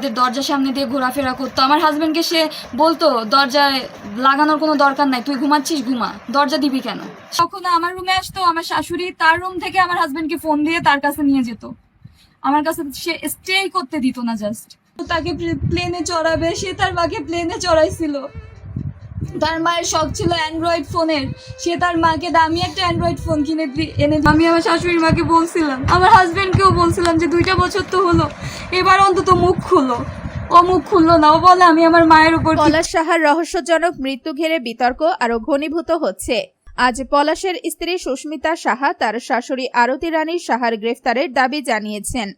আমাদের দরজার সামনে দিয়ে ঘোরাফেরা করতো। আমার হাজবেন্ডকে সে বলতো, দরজায় লাগানোর কোনো দরকার নাই, তুই ঘুমাচ্ছিস, ঘুমা। দরজা দিবি কেন? তখন আমার রুমে আসতো, আমার শাশুড়ি তার রুম থেকে আমার হাজবেন্ডকে ফোন দিয়ে তার কাছে নিয়ে যেত। আমার কাছে সে স্টে করতে দিত না জাস্ট তাকে প্লেনে চড়াবে, সে তার মাকে প্লেনে চড়াইছিল। তার মায়ের শখ ছিল অ্যান্ড্রয়েড ফোনের সে তার মাকে, দামি একটা অ্যান্ড্রয়েড ফোন কিনে এনে আমি আমার শাশুড়ির মাকে বলছিলাম, আমার হাজবেন্ডকেও বলছিলাম যে দুইটা বছর তো হলো এবার অন্তত মুখ খুলো। ও মুখ খুললো না ও বলে আমি আমার মায়ের উপর পলাশ সাহার রহস্যজনক মৃত্যু ঘিরে বিতর্ক আরও ঘনীভূত হচ্ছে। আজ পলাশের স্ত্রী সুস্মিতা সাহা তার শাশুড়ি আরতি রানী সাহার গ্রেফতারের দাবি জানিয়েছেন।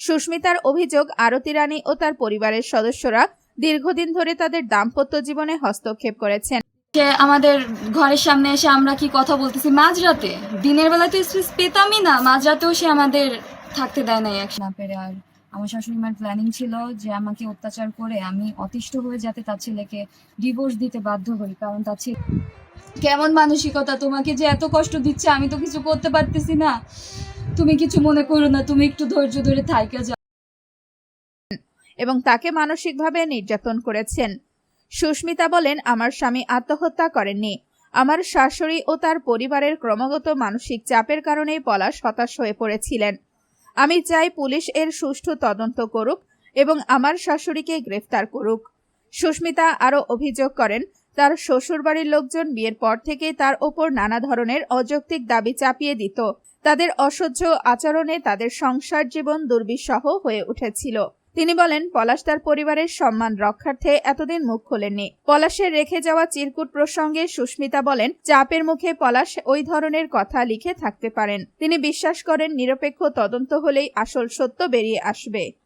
সুস্মিতার অভিযোগ আরতি রানী ও তার পরিবারের সদস্যরা দীর্ঘদিন ধরে তাদের দাম্পত্য জীবনে হস্তক্ষেপ করেছেন। সে আমাদের ঘরের সামনে এসে আমরা কি কথা বলতেছি? মাঝরাতে? দিনের বেলা তো স্পেস পেতামই না মাঝরাতেও সে আমাদের থাকতে দেয় নাই এক না পেরে। আর আমার শাশুড়ি মার প্ল্যানিং ছিল যে আমাকে অত্যাচার করে আমি অতিষ্ঠ হয়ে যাতে তার ছেলেকে ডিভোর্স দিতে বাধ্য হই, কারণ তার ছেলে কেমন মানসিকতা, তোমাকে যে এত কষ্ট দিচ্ছে, আমি তো কিছু করতে পারতেছি না। তুমি কিছু মনে করো না, তুমি একটু ধৈর্য ধরে থাইকে যাও এবং তাকে মানসিকভাবে নির্যাতন করেছেন। সুস্মিতা বলেন, আমার স্বামী আত্মহত্যা করেননি। আমার শাশুড়ি ও তার পরিবারের ক্রমাগত মানসিক চাপের কারণেই পলাশ হতাশ হয়ে পড়েছিলেন। আমি চাই পুলিশ এর সুষ্ঠু তদন্ত করুক এবং আমার শাশুড়িকে গ্রেফতার করুক। সুস্মিতা আরও অভিযোগ করেন, তার শ্বশুরবাড়ির লোকজন বিয়ের পর থেকে তার ওপর নানা ধরনের অযৌক্তিক দাবি চাপিয়ে দিত। তাদের অসহ্য আচরণে তাদের সংসার জীবন দুর্বিষহ হয়ে উঠেছিল। তিনি বলেন, পলাশ তার পরিবারের সম্মান রক্ষার্থে এতদিন মুখ খোলেননি। পলাশের রেখে যাওয়া চিরকুট প্রসঙ্গে সুস্মিতা বলেন, চাপের মুখে পলাশ ওই ধরনের কথা লিখে থাকতে পারেন। তিনি বিশ্বাস করেন, নিরপেক্ষ তদন্ত হলেই আসল সত্য বেরিয়ে আসবে।